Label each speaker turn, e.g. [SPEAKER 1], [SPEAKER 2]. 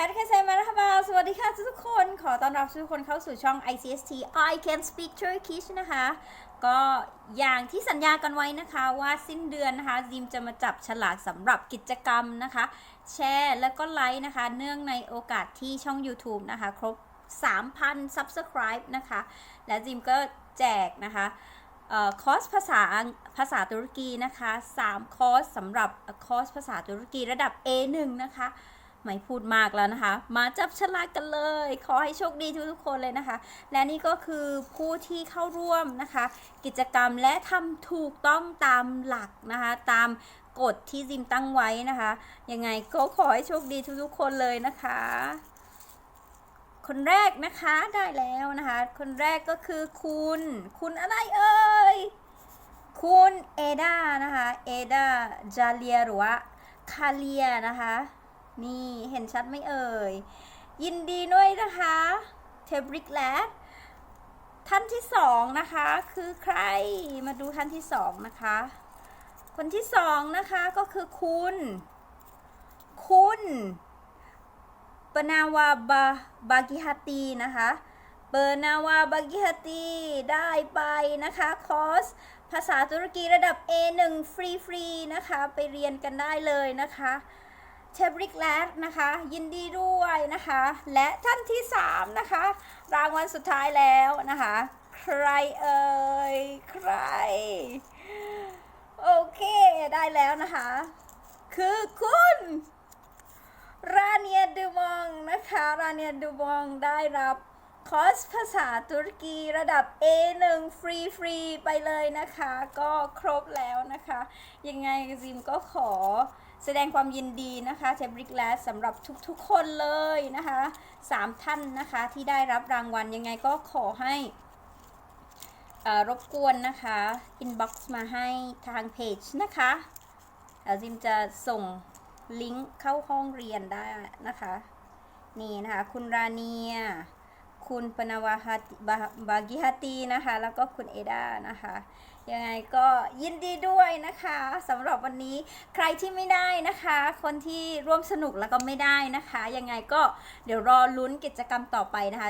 [SPEAKER 1] ฮทแคเซมาราบาสวัสดีค่ะทุกคน ขอต้อนรับทุกคนเข้าสู่ช่อง ICST I Can Speak Turkish นะคะ ก็อย่างที่สัญญากันไว้นะคะว่าสิ้นเดือนนะคะจิมจะมาจับฉลากสำหรับกิจกรรมนะคะ แชร์แล้วก็ไลค์นะคะ เนื่องในโอกาสที่ช่อง YouTube นะคะ ครบ 3,000 Subscribe นะคะ และจิมก็แจกนะคะคอร์สภาษาภาษาตุรกีนะคะ 3 คอร์สสำหรับคอร์สภาษาตุรกีระดับ A1 นะคะ ไม่พูดมากแล้วนะคะ มาจับฉลากกันเลย ขอให้โชคดีทุกๆคนเลยนะคะ และนี่ก็คือผู้ที่เข้าร่วมนะคะ กิจกรรมและทำถูกต้องตามหลักนะคะ ตามกฎที่จิมตั้งไว้นะคะ ยังไงก็ขอให้โชคดีทุกๆคนเลยนะคะ คนแรกนะคะได้แล้วนะคะ คนแรกก็คือคุณ คุณอะไรเอ่ย คุณเอดานะคะ เอดาจาเลียหรือว่าคาเลียนะคะ นี่เห็นชัดไหมเอ่ย ยินดีด้วยนะคะเทบริกแลดท่านที่สองนะคะ คือใครมาดูท่านที่สองนะคะ คนที่สองนะคะก็คือคุณ คุณปนาวาบาบากิฮาตีนะคะเปอร์นาวาบากิฮาตีได้ไปนะคะคอร์สภาษาตุรกีระดับ A1 ฟรีๆนะคะ ไปเรียนกันได้เลยนะคะ เชบริกแลดนะคะ ยินดีด้วยนะคะ และท่านที่ 3 นะคะ รางวัลสุดท้ายแล้วนะคะ ใครเอ่ย ใคร โอเคได้แล้วนะคะ คือคุณราเนียดูบองนะคะ ราเนียดูบองได้รับ คอร์สภาษาตุรกีระดับ A1 ฟรีฟรีไปเลยนะคะ ก็ครบแล้วนะคะ ยังไงซิมก็ขอแสดงความยินดีนะคะเทบริกแลสสำหรับทุกๆคนเลยนะคะสามท่านนะคะที่ได้รับรางวัลยังไงก็ขอให้อ่อรบกวนนะคะ inbox มาให้ทางเพจนะคะแล้วซิมจะส่งลิงก์เข้าห้องเรียนได้นะคะ นี่นะคะ คุณราเนีย คุณปนาวาฮัตบาบากิฮัตีนะคะ แล้วก็คุณเอดานะคะยังไงก็ยินดีด้วยนะคะสำหรับวันนี้ใครที่ไม่ได้นะคะ คนที่ร่วมสนุกแล้วก็ไม่ได้นะคะ ยังไงก็เดี๋ยวรอลุ้นกิจกรรมต่อไปนะคะ